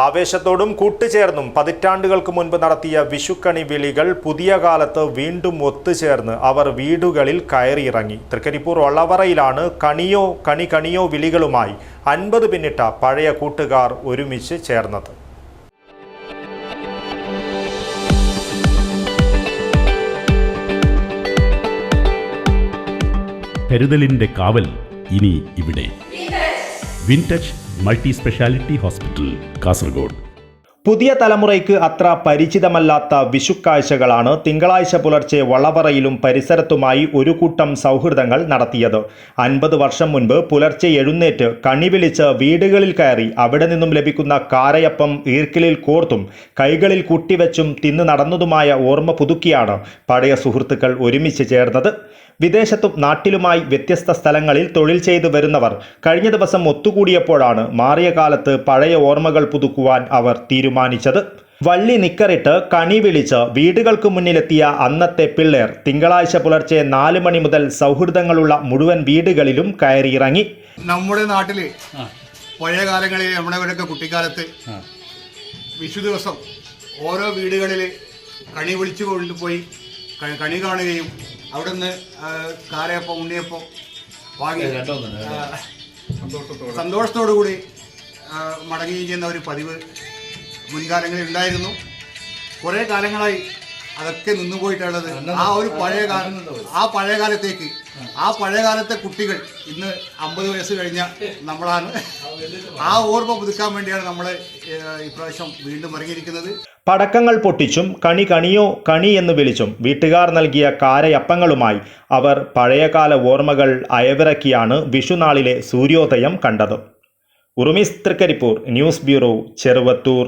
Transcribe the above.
ആവേശത്തോടും കൂട്ടുചേർന്നും പതിറ്റാണ്ടുകൾക്ക് മുൻപ് നടത്തിയ വിഷുക്കണി വിളികൾ പുതിയ കാലത്ത് വീണ്ടും ഒത്തുചേർന്ന് അവർ വീടുകളിൽ കയറിയിറങ്ങി. തൃക്കരിപ്പൂർ ഒളവറയിലാണ് കണിയോ കണി കണിയോ വിളികളുമായി അൻപത് പിന്നിട്ട പഴയ കൂട്ടുകാർ ഒരുമിച്ച് ചേർന്നത്. കരുതലിന്റെ കാവൽ ഇനി ഇവിടെ. Wintouch multi speciality hospital Kasaragod. പുതിയ തലമുറയ്ക്ക് അത്ര പരിചിതമല്ലാത്ത വിഷുക്കാഴ്ചകളാണ് തിങ്കളാഴ്ച പുലർച്ചെ വളവറയിലും പരിസരത്തുമായി ഒരു കൂട്ടം സൗഹൃദങ്ങൾ നടത്തിയത്. അൻപത് വർഷം മുൻപ് പുലർച്ചെ എഴുന്നേറ്റ് കണി വിളിച്ച് വീടുകളിൽ കയറി അവിടെ നിന്നും ലഭിക്കുന്ന കാരയപ്പം ഈർക്കിലിൽ കോർത്തും കൈകളിൽ കുട്ടിവെച്ചും തിന്ന് നടന്നതുമായ ഓർമ്മ പുതുക്കിയാണ് പഴയ സുഹൃത്തുക്കൾ ഒരുമിച്ച് ചേർന്നത്. വിദേശത്തും നാട്ടിലുമായി വ്യത്യസ്ത സ്ഥലങ്ങളിൽ തൊഴിൽ ചെയ്തു വരുന്നവർ കഴിഞ്ഞ ദിവസം ഒത്തുകൂടിയപ്പോഴാണ് മാറിയ കാലത്ത് പഴയ ഓർമ്മകൾ പുതുക്കുവാൻ അവർ തീരുമാനിച്ചത്. വള്ളി നിക്കറിട്ട് കണി വിളിച്ച് വീടുകൾക്ക് മുന്നിലെത്തിയ അന്നത്തെ പിള്ളേർ തിങ്കളാഴ്ച പുലർച്ചെ നാല് മണി മുതൽ സൗഹൃദങ്ങളുള്ള മുഴുവൻ വീടുകളിലും കയറിയിറങ്ങി. നമ്മുടെ നാട്ടിൽ പഴയ കാലങ്ങളിൽ നമ്മുടെ ഇവരൊക്കെ കുട്ടിക്കാലത്ത് വിഷു ദിവസം ഓരോ വീടുകളിൽ കണി വിളിച്ചു കൊണ്ടുപോയി കണി കാണുകയും അവിടെ നിന്ന് കാരയപ്പം ഉണ്ണിയപ്പം വാങ്ങി സന്തോഷത്തോടു കൂടി മടങ്ങുകയും ചെയ്യുന്ന ഒരു പതിവ് മുൻകാലങ്ങളിൽ ഉണ്ടായിരുന്നു. കുറേ കാലങ്ങളായി അതൊക്കെ നിന്നുപോയിട്ടുള്ളത് ആ ഒരു പഴയ കാലം ആ പഴയ കാലത്തേക്ക്. ആ പഴയ കാലത്തെ കുട്ടികൾ ഇന്ന് അമ്പത് വയസ്സ് കഴിഞ്ഞ നമ്മളാണ്. ആ ഓർമ്മ പുതുക്കാൻ വേണ്ടിയാണ് നമ്മൾ ഇപ്രാവശ്യം വീണ്ടും ഇറങ്ങിയിരിക്കുന്നത്. പടക്കങ്ങൾ പൊട്ടിച്ചും കണി കണിയോ കണി എന്ന് വിളിച്ചും വീട്ടുകാർ നൽകിയ കാരയപ്പങ്ങളുമായി അവർ പഴയകാല ഓർമ്മകൾ അയവിറക്കിയാണ് വിഷുനാളിലെ സൂര്യോദയം കണ്ടത്. ഉറുമിസ് തൃക്കരിപ്പൂർ ന്യൂസ് ബ്യൂറോ ചെറുവത്തൂർ.